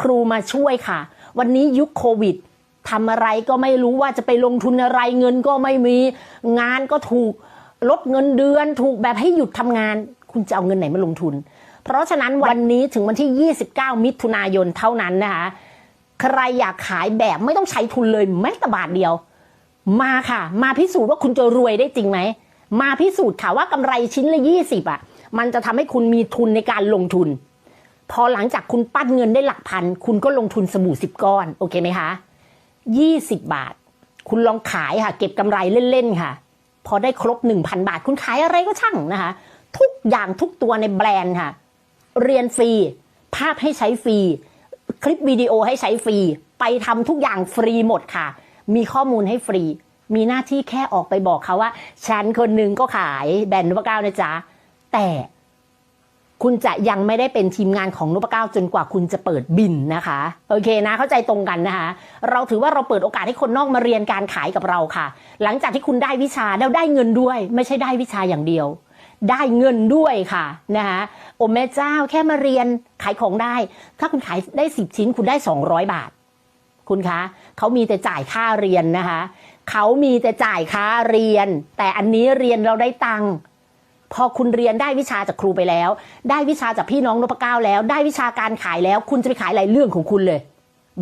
ครูมาช่วยค่ะ วันนี้ยุคโควิดทำอะไรก็ไม่รู้ว่าจะไปลงทุนอะไรเงินก็ไม่มี งานก็ถูกลดเงินเดือน ถูกแบบให้หยุดทำงาน คุณจะเอาเงินไหนมาลงทุน เพราะฉะนั้นวันนี้ถึงวันที่ 29 มิถุนายนเท่านั้นนะคะใครอยากขายแบบไม่ต้องใช้ทุนเลยแม้แต่บาทเดียว มาค่ะ มาพิสูจน์ว่าคุณจะรวยได้จริงไหมมาพิสูจน์ค่ะว่ากำไรชิ้นละยี่สิบอะ มันจะทำให้คุณมีทุนในการลงทุน พอหลังจากคุณปั้นเงินได้หลักพัน คุณก็ลงทุนสบู่สิบก้อน โอเคไหมคะยี่สิบบาท คุณลองขายค่ะ เก็บกำไรเล่นๆค่ะ พอได้ครบหนึ่งพันบาท คุณขายอะไรก็ช่างนะคะ ทุกอย่างทุกตัวในแบรนด์ค่ะ เรียนฟรี ภาพให้ใช้ฟรี คลิปวิดีโอให้ใช้ฟรี ไปทำทุกอย่างฟรีหมดค่ะ มีข้อมูลให้ฟรี มีหน้าที่แค่ออกไปบอกเขาว่า ฉันคนหนึ่งก็ขายแบรนด์นพเก้าวนะจ๊ะแต่ คุณจะยังไม่ได้เป็นทีมงานของนพเก้าจนกว่าคุณจะเปิดบินนะคะ โอเคนะเข้าใจตรงกันนะคะ เราถือว่าเราเปิดโอกาสให้คนนอกมาเรียนการขายกับเราค่ะ หลังจากที่คุณได้วิชาแล้วได้เงินด้วย ไม่ใช่ได้วิชาอย่างเดียว ได้เงินด้วยค่ะนะคะโอ้แม่เจ้าแค่มาเรียนขายของได้ ถ้าคุณขายได้สิบชิ้นคุณได้ 200 บาท คุณคะเขามีแต่จ่ายค่าเรียนนะคะเขามีแต่จ่ายค่าเรียน แต่อันนี้เรียนเราได้ตังค์ พอคุณเรียนได้วิชาจากครูไปแล้ว ได้วิชาจากพี่น้องนพเก้าแล้ว ได้วิชาการขายแล้ว คุณจะไปขายอะไรเรื่องของคุณเลย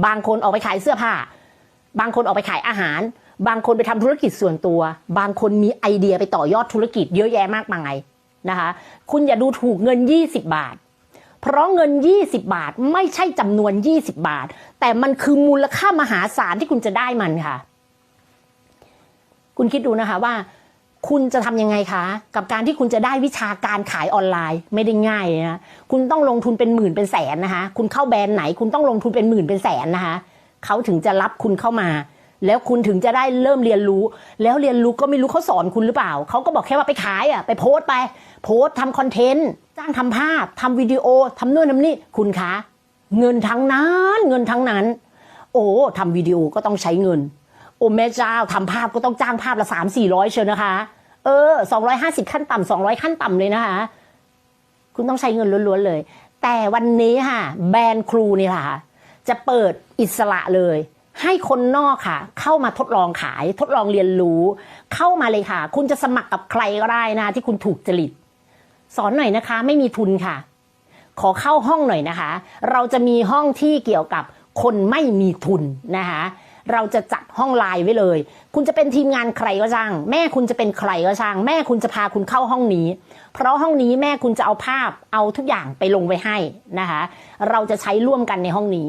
บางคนออกไปขายเสื้อผ้า บางคนออกไปขายอาหาร บางคนไปทำธุรกิจส่วนตัว บางคนมีไอเดียไปต่อยอดธุรกิจเยอะแยะมากมายนะคะ คุณอย่าดูถูกเงิน 20 บาท เพราะเงิน 20 บาทไม่ใช่จำนวน 20 บาท แต่มันคือมูลค่ามหาศาลที่คุณจะได้มันค่ะ คุณคิดดูนะคะว่า คุณจะทำยังไงคะ กับการที่คุณจะได้วิชาการขายออนไลน์ไม่ได้ง่ายนะคุณต้องลงทุนเป็นหมื่นเป็นแสนนะคะ คุณเข้าแบรนด์ไหน คุณต้องลงทุนเป็นหมื่นเป็นแสนนะคะเขาถึงจะรับคุณเข้ามา แล้วคุณถึงจะได้เริ่มเรียนรู้ แล้วเรียนรู้ก็ไม่รู้เขาสอนคุณหรือเปล่า เขาก็บอกแค่ว่าไปขายอะไปโพสต์ไป โพสต์ทำคอนเทนต์จ้างทำภาพทำวิดีโอทำนู่นทำนี่คุณคะ เงินทั้งนั้น เงินทั้งนั้น โอ้ทำวิดีโอก็ต้องใช้เงิน โอ้แม่เจ้าทำภาพก็ต้องจ้างภาพละสามสี่ร้อยเชียวนะคะ เออสองร้อยห้าสิบขั้นต่ำสองร้อยขั้นต่ำเลยนะคะ คุณต้องใช้เงินล้วนๆเลย แต่วันนี้ค่ะ แบรนด์ครูนี่ค่ะ จะเปิดอิสระเลย ให้คนนอกค่ะ เข้ามาทดลองขาย ทดลองเรียนรู้ เข้ามาเลยค่ะ คุณจะสมัครกับใครก็ได้นะ ที่คุณถูกจริต สอนหน่อยนะคะ ไม่มีทุนค่ะ ขอเข้าห้องหน่อยนะคะ เราจะมีห้องที่เกี่ยวกับคนไม่มีทุนนะคะ เราจะจัดห้องไลน์ไว้เลย คุณจะเป็นทีมงานใครก็ช่าง แม่คุณจะเป็นใครก็ช่าง แม่คุณจะพาคุณเข้าห้องนี้ เพราะห้องนี้แม่คุณจะเอาภาพเอาทุกอย่างไปลงไว้ให้นะคะ เราจะใช้ร่วมกันในห้องนี้